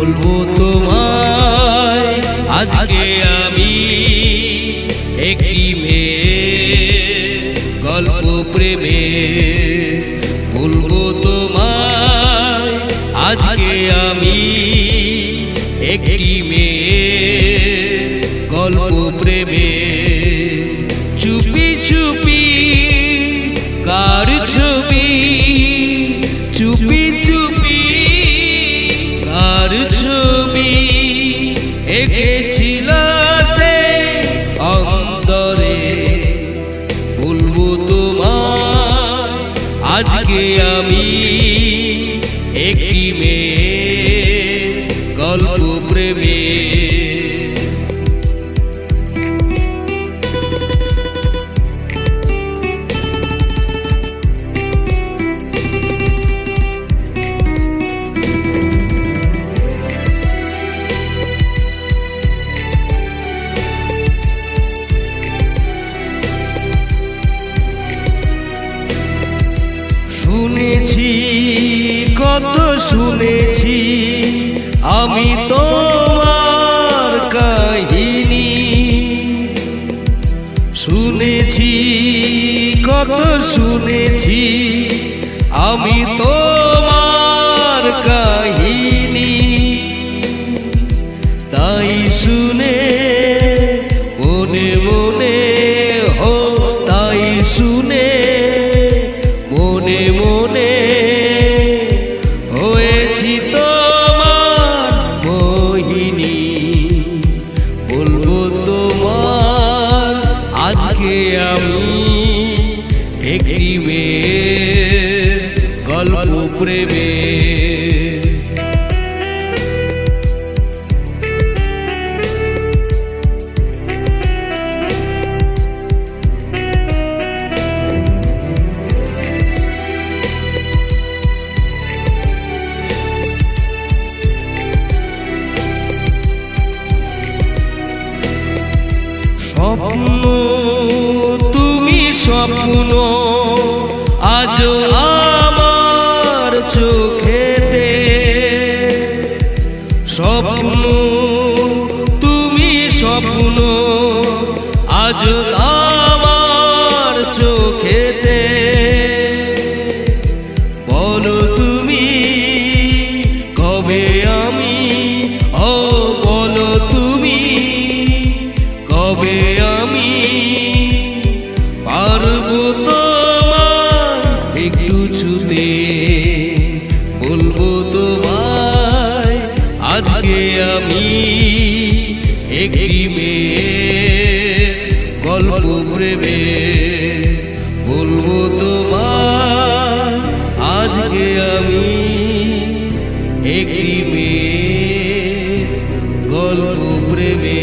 বলব তোমায়, আজকে আমি একটি মেয়ে গল্প প্রেমে বলব তোমায়, আজকে আমি একটি মেয়ে গল্প প্রেমে চুপি চুপি কার ছবি এঁকেছিল সে অন্তরে। বলব তোমার আজকে আমি একটি মেয়ে গল্প প্রেমে শুনেছি, কত শুনেছি। আমি তোমার কাহিনী। শুনেছি, কত শুনেছি। আমি তোমার কাহিনী। তাই শুনে, মনে মনে হো তাই শুনে একটি মেয়ে গল্প প্রেমে। স্বপ্ন স্বপ্ন আজ আমার চোখেতে। স্বপ্ন তুমি স্বপ্ন আজ একটি মেয়ে গল্প প্রেমে বলব তোমার আজকে আমি একটি মেয়ে গল্প প্রেমে